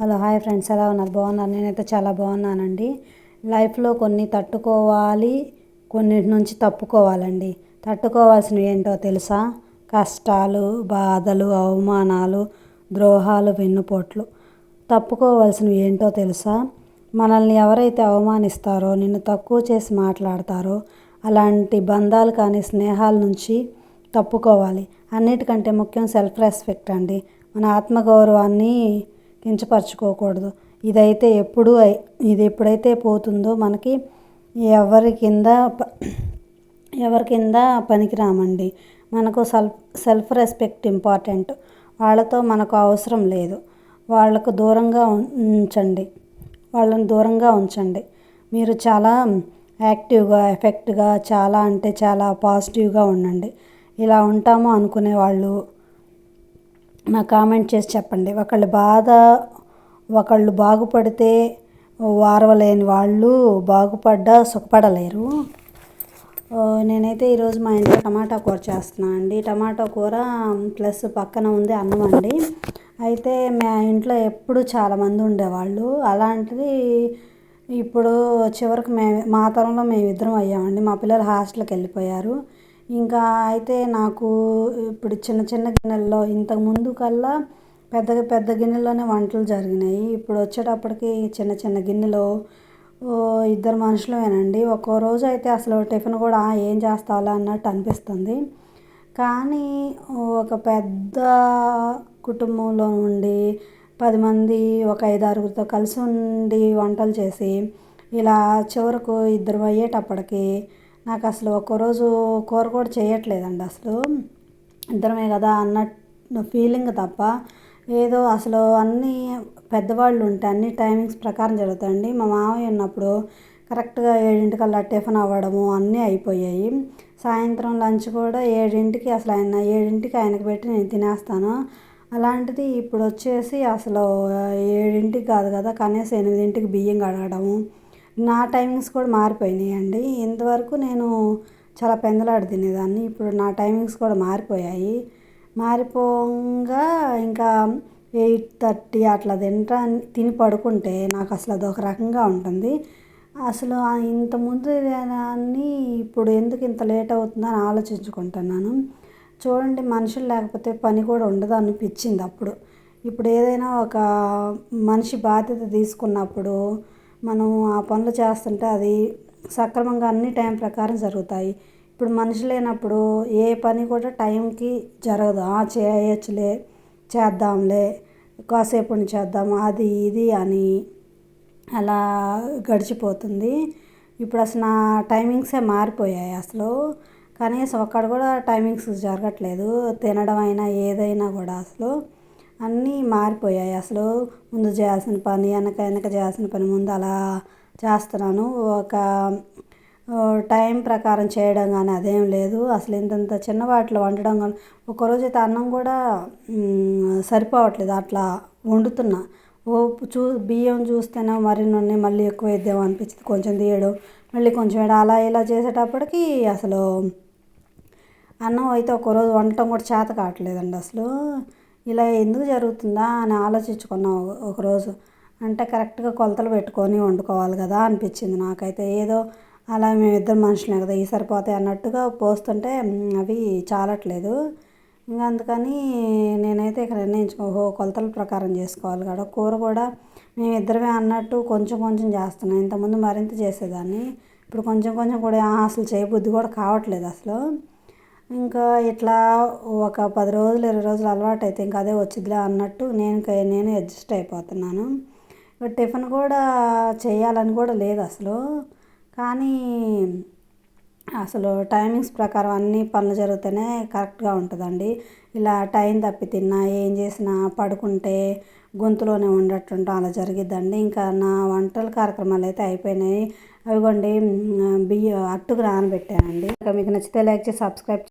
Hello hi friends ఎలా ఉన్నారు? బాగున్నారు? నేనైతే చాలా బాగున్నానండి. లైఫ్లో కొన్ని తట్టుకోవాలి కొన్నిటి నుంచి తప్పుకోవాలండి. తట్టుకోవాల్సినవి ఏంటో తెలుసా? కష్టాలు బాధలు అవమానాలు ద్రోహాలు వెన్నుపోట్లు. తప్పుకోవాల్సినవి ఏంటో తెలుసా? మనల్ని ఎవరైతే అవమానిస్తారో నిన్ను తక్కువ చేసి మాట్లాడతారో అలాంటి బంధాలు కానీ స్నేహాల నుంచి తప్పుకోవాలి. అన్నిటికంటే ముఖ్యం సెల్ఫ్ రెస్పెక్ట్ అండి. మన ఆత్మగౌరవాన్ని కించపరచుకోకూడదు. ఇదైతే ఎప్పుడు ఇది ఎప్పుడైతే పోతుందో మనకి ఎవరి కింద ఎవరి కింద పనికిరామండి. మనకు సెల్ఫ్ సెల్ఫ్ రెస్పెక్ట్ ఇంపార్టెంట్. వాళ్ళతో మనకు అవసరం లేదు. వాళ్ళకు దూరంగా ఉంచండి. వాళ్ళని దూరంగా ఉంచండి. మీరు చాలా యాక్టివ్గా ఎఫెక్ట్గా చాలా అంటే చాలా పాజిటివ్గా ఉండండి. ఇలా ఉంటాము అనుకునే వాళ్ళు నాకు కామెంట్ చేసి చెప్పండి. ఒకళ్ళు బాధ ఒకళ్ళు బాగుపడితే వారవలేని వాళ్ళు బాగుపడ్డా సుఖపడలేరు. నేనైతే ఈరోజు మా ఇంట్లో టమాటా కూర చేస్తున్నాను అండి. టమాటా కూర ప్లస్ పక్కన ఉంది అన్నం అండి. అయితే మా ఇంట్లో ఎప్పుడు చాలామంది ఉండేవాళ్ళు. అలాంటిది ఇప్పుడు చివరికి మే మా తరంలో మేము ఇద్దరం అయ్యామండి. మా పిల్లలు హాస్టల్కి వెళ్ళిపోయారు. ఇంకా అయితే నాకు ఇప్పుడు చిన్న చిన్న గిన్నెల్లో ఇంతకు ముందు కల్లా పెద్ద పెద్ద గిన్నెల్లోనే వంటలు జరిగినాయి. ఇప్పుడు వచ్చేటప్పటికి చిన్న చిన్న గిన్నెలో ఇద్దరు మనుషులమేనండి. ఒక్కో రోజు అయితే అసలు టిఫిన్ కూడా ఏం చేస్తావులే అన్నట్టు అనిపిస్తుంది. కానీ ఒక పెద్ద కుటుంబంలో ఉండి పది మంది ఒక ఐదు ఆరుగురితో కలిసి ఉండి వంటలు చేసి ఇలా చివరకు ఇద్దరు అయ్యేటప్పటికి నాకు అసలు ఒక్కరోజు కూర కూడా చేయట్లేదండి అసలు. ఇద్దరమే కదా అన్నట్టు ఫీలింగ్ తప్ప ఏదో అసలు అన్నీ పెద్దవాళ్ళు ఉంటే అన్ని టైమింగ్స్ ప్రకారం జరుగుతాయండి. మా మామయ్య ఉన్నప్పుడు కరెక్ట్గా ఏడింటికల్లా టిఫిన్ అవ్వడము అన్నీ అయిపోయాయి. సాయంత్రం లంచ్ కూడా ఏడింటికి అసలు ఆయన ఏడింటికి ఆయనకు పెట్టి నేను తినేస్తాను. అలాంటిది ఇప్పుడు వచ్చేసి అసలు ఏడింటికి కాదు కదా కనీసం ఎనిమిదింటికి బియ్యం కడగడము నా టైమింగ్స్ కూడా మారిపోయినాయి అండి ఇంతవరకు నేను చాలా పెందలాడ తినేదాన్ని. ఇప్పుడు నా టైమింగ్స్ కూడా మారిపోయాయి. మారిపోగా ఇంకా ఎయిట్ థర్టీ అట్లా తింటా తిని పడుకుంటే నాకు అసలు అదొక రకంగా ఉంటుంది. అసలు ఇంతకుముందు దాన్ని ఇప్పుడు ఎందుకు ఇంత లేట్ అవుతుందని ఆలోచించుకుంటున్నాను. చూడండి మనుషులు లేకపోతే పని కూడా ఉండదు అనిపించింది అప్పుడు. ఇప్పుడు ఏదైనా ఒక మనిషి బాధ్యత తీసుకున్నప్పుడు మనం ఆ పనులు చేస్తుంటే అది సక్రమంగా అన్ని టైం ప్రకారం జరుగుతాయి. ఇప్పుడు మనిషి లేనప్పుడు ఏ పని కూడా టైంకి జరగదు. చేయొచ్చులే చేద్దాంలే కాసేపు చేద్దాం అది ఇది అని అలా గడిచిపోతుంది. ఇప్పుడు అసలు నా టైమింగ్సే మారిపోయాయి అసలు. కనీసం ఒక్కడ కూడా టైమింగ్స్ జరగట్లేదు. తినడం అయినా ఏదైనా కూడా అసలు. అన్నీ మారిపోయాయి. అసలు ముందు చేయాల్సిన పని వెనక వెనక చేయాల్సిన పని ముందు అలా చేస్తున్నాను. ఒక టైం ప్రకారం చేయడం కానీ అదేం లేదు. అసలు ఇంతంత చిన్న వాటిలో వండడం కానీ ఒకరోజు అయితే అన్నం కూడా సరిపోవట్లేదు. అట్లా వండుతున్నా. ఓ చూ బియ్యం చూస్తేనే మరి నూనె మళ్ళీ ఎక్కువ వేద్దాం అనిపించింది. కొంచెం తీయడం మళ్ళీ కొంచెం వేయడం. అలా ఇలా చేసేటప్పటికి అసలు అన్నం అయితే ఒకరోజు వండటం కూడా చేత కావట్లేదండి అసలు. ఇలా ఎందుకు జరుగుతుందా అని ఆలోచించుకున్నాం ఒకరోజు అంటే కరెక్ట్గా కొలతలు పెట్టుకొని వండుకోవాలి కదా అనిపించింది నాకైతే. ఏదో అలా మేమిద్దరు మనుషులే కదా ఈ సరిపోతాయి అన్నట్టుగా పోస్తుంటే అవి చాలట్లేదు. ఇంకా అందుకని నేనైతే ఇక్కడ నిర్ణయించుకో ఓహో కొలతల ప్రకారం చేసుకోవాలి కదా. కూర కూడా మేమిద్దరమే అన్నట్టు కొంచెం కొంచెం చేస్తున్నాం. ఇంతకుముందు మరింత చేసేదాన్ని. ఇప్పుడు కొంచెం కొంచెం కూడా అసలు చేయబుద్ధి కూడా కావట్లేదు అసలు. ఇంకా ఇట్లా ఒక పది రోజులు ఇరవై రోజులు అలవాటు అయితే ఇంకా అదే వచ్చిద్దిలే అన్నట్టు నేను నేను అడ్జస్ట్ అయిపోతున్నాను. టిఫిన్ కూడా చేయాలని కూడా లేదు అసలు. కానీ అసలు టైమింగ్స్ ప్రకారం అన్ని పనులు జరిగితేనే కరెక్ట్గా ఉంటుందండి. ఇలా టైం తప్పి తిన్నా ఏం చేసినా పడుకుంటే గొంతులోనే ఉండట్టుంటాం అలా జరిగిద్దండి. ఇంకా నా వంటల కార్యక్రమాలు అయితే అయిపోయినాయి. అవిగోండి బియ్యం అట్టుకు నానబెట్టానండి. మీకు నచ్చితే లైక్ చేసి సబ్స్క్రైబ్